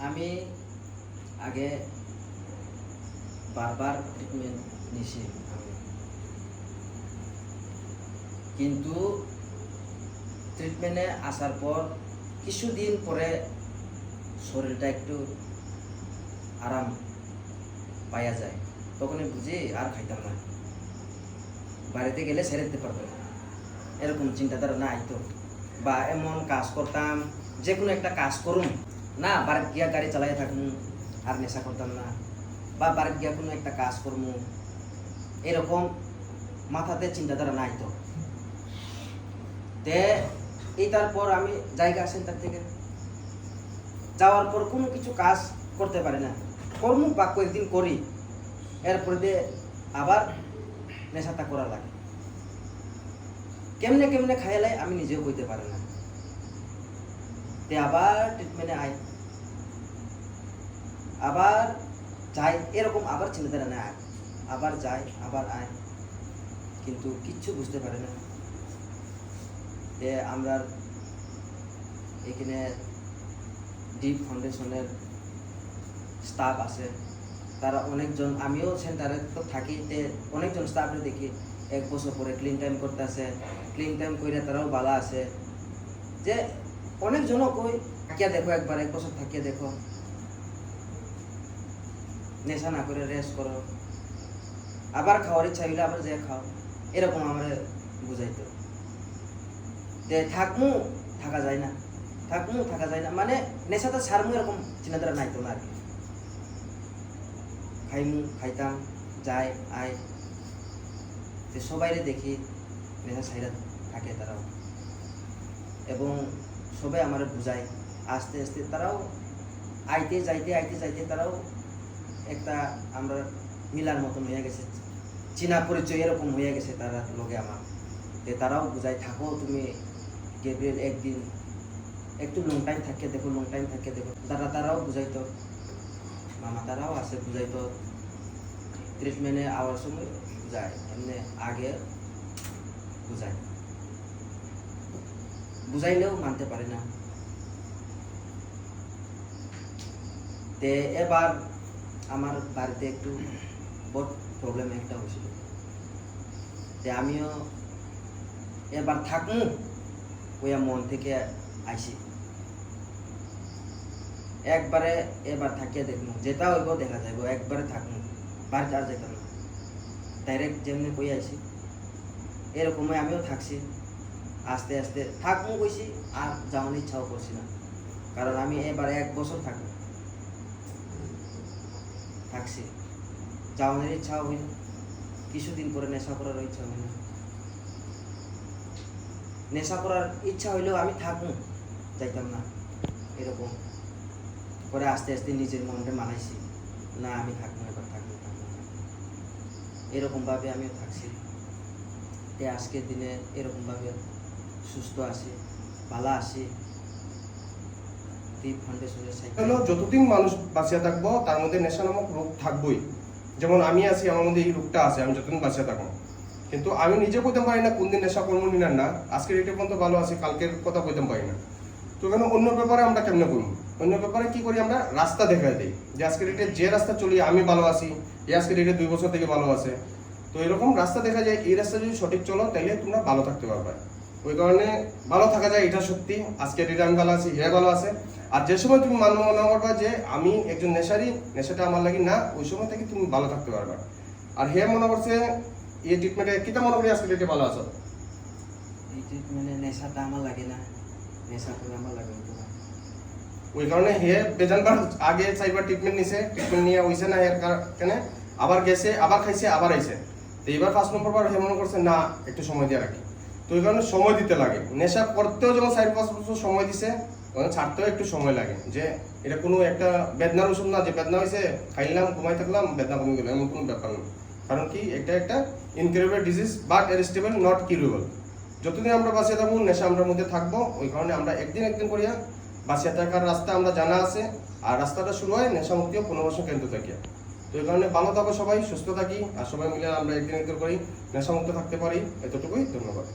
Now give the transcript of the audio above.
আমি আগে বারবার ট্রিটমেন্ট নিছি কিন্তু ট্রিটমেন্টে আসার পর কিছুদিন পরে শরীরটা একটু আরাম পাওয়া যায়। তখনই বুঝি আর খাইতাম না। বাড়িতে গেলে ছেড়ে দিতে পারবে না। এরকম চিন্তাধারা না আইতো বা এমন কাজ করতাম যে কোনো একটা কাজ করুম না বাড়িতে গিয়া গাড়ি চালাই থাকুন, আর নেশা করতাম না। বা বাড়িতে গিয়া কোনো একটা কাজ করমু। এরকম মাথাতে চিন্তাধারা নাই তো। এই তারপর আমি জায়গা আসেন তার থেকে। যাওয়ার পর কোনো কিছু কাজ করতে পারি না। কর্ম বা কয়েকদিন করি। এরপরে দিয়ে আবার নেশাটা করা লাগে। কেমনে কেমনে খাইলাই আমি নিজেও কইতে পারি না। তে আবার ট্রিটমেন্টে আই আবার যাই এরকম আবার চিন্তাধারা না আয়। আবার যাই আবার আয়। কিন্তু কিচ্ছু বুঝতে পারে না যে আমরা এখানে ডিপ ফাউন্ডেশনের স্টাফ আছে। তারা অনেকজন, আমিও সেন্টারে তো থাকি, তে অনেকজন স্টাফে দেখি। এক বছর পরে ক্লিন টাইম করতে আছে ক্লিন টাইম করে তারাও ভালো আছে। যে অনেকজনও কই থাকিয়া দেখো একবার, এক বছর থাকিয়া দেখো। নেশা না করে রেস্ট করো। আবার খাওয়ার ইচ্ছা হইলে আবার যে খাও। এরকম আমার বুঝাইতো। যে থাকমু, থাকা যায় না। থাকমু, থাকা যায় না। মানে নেশাটা ছাড়মু এরকম চিন্তাধারা নাই তো না আর খাইমু, খাইতাম, যাই, আয়। সবাইরে দেখি, নেশা সাইরা থাকে তারাও। এবং সবাই আমার বুঝায়। আস্তে আস্তে তারাও আইতে যাইতে আইতে যাইতে তারাও একটা আমরা মিলার মতন হয়ে গেছে। চীনা পরিচয় এরকম হয়ে গেছে তারা লোকে আমার। যে তারাও বুঝাই থাকো তুমি গেব্রিয়েল একদিন, একটু লং টাইম থাকে, দেখো লং টাইম থাকে, দেখো। তারা, তারাও বুঝাইতো। মামা তারাও আছে বুঝাইতো। ট্রিটমেন্টে আওয়ার সময় বুঝায় এমনি আগে বুঝায়। বুঝাইলেও মানতে পারে না। এবার আমার বাড়িতে একটু বড় প্রবলেম একটা হয়েছিল। আমিও এবার থাকমু ওইয়া মন থেকে আইসি। একবারে এবার থাকিয়ে দেখব যেটা হইব দেখা যাইব, একবারে থাকমু, বাড়িতে আর যেতাম না। ডাইরেক্ট যেমনি কই আইসি, এরকমই আমিও থাকছি। আস্তে আস্তে থাকমু কইছি আর যাওয়ার ইচ্ছাও করছি না। কারণ আমি এবার এক বছর থাকব থাকছি। যাওয়ানোর ইচ্ছা হইল কিছুদিন পরে নেশা করার ইচ্ছা হইল নেশা করার ইচ্ছা হইলেও আমি থাকব, যাইতাম না। এরকম। পরে আস্তে আস্তে নিজের মনটা মানাইছি। না, আমি থাকব এবার থাকব থাকব থাকব। এরকমভাবে আমিও থাকছি। আজকের দিনে এরকমভাবে সুস্থ আছি, ভালো আছি। যতদিন মানুষ বাঁচিয়া থাকব, তার মধ্যে নেশা নামক রোগ থাকবোই। যেমন আমি আছি, আমার মধ্যে এই রোগটা আছে, আমি যতদিন বাঁচিয়া থাকব। কিন্তু আমি নিজে কইতে পারি না, কোন দিন নেশা করব না না। আজকের এটা পর্যন্ত ভালো আছে, কালকের কথা কইতে পারি না। তো কেন? অন্য ব্যাপারে আমরা কেমনে করব অন্য ব্যাপারে কি করি আমরা? রাস্তা দেখা দিই। যে আজকের এটা যে রাস্তা চলি, আমি ভালো আছি, এই আজকের এটা দুই বছর থেকে ভালো আছে। তো এরকম রাস্তা দেখা যায়, এই রাস্তা যদি সঠিক চলো তাহলে তোমরা ভালো থাকতে পারবে। ওই কারণে ভালো থাকা যায় এটা সত্যি। আজকে আমি ভালো আছে হে ভালো আছে। আর যে সময় তুমি মান মনে করবা যে আমি একজন নেশারি নেশাটা আমার লাগি না ওই সময় থেকে তুমি ভালো থাকতে পারবা। আর হে মনে করছে এই ট্রিটমেন্টে কিটা মনে করি আজকে এটা ভালো আছো? এই ট্রিটমেন্টে নেশাটা আমার লাগে না নেশা করে আমার লাগে না। ওই কারণে হে বেজানবার আগে চাইবার ট্রিটমেন্ট নিছে ট্রিটমেন্ট নিয়ে হইছে না এর কেন আবার গেছে আবার খাইছে আবার আইছে। তো এবার ফার্স্ট নম্বর বার হে মনে করছে না একটু সময় দিয়ে রাখি। তো ওই কারণে সময় দিতে লাগে। নেশা করতেও যখন চার পাঁচ বছর সময় দিছে, তখন ছাড়তেও একটু সময় লাগে। যে এটা কোনো একটা বেদনার ওষুধ না, যে বেদনা হয়েছে খাইলাম, ঘুমাই থাকলাম, বেদনা কমে গেল, এমন কোনো ব্যাপার না। কারণ কি, এটা একটা incurable disease but arrestable not curable যতদিন আমরা বাঁচিয়ে থাকব, নেশা আমরা মধ্যে থাকব, ওই কারণে আমরা একদিন একদিন করিয়া বাঁচিয়ে থাকার রাস্তা আমরা জানা আছে, আর রাস্তাটা শুরু হয় নেশা মুক্তিও পুনর্বাসন কেন্দ্র থেকে তো এই কারণে ভালো থাকো সবাই, সুস্থ থাকি, আর সবাই মিলে আমরা একদিন একদিন করি নেশামুক্ত থাকতে পারি। এতটুকুই, ধন্যবাদ।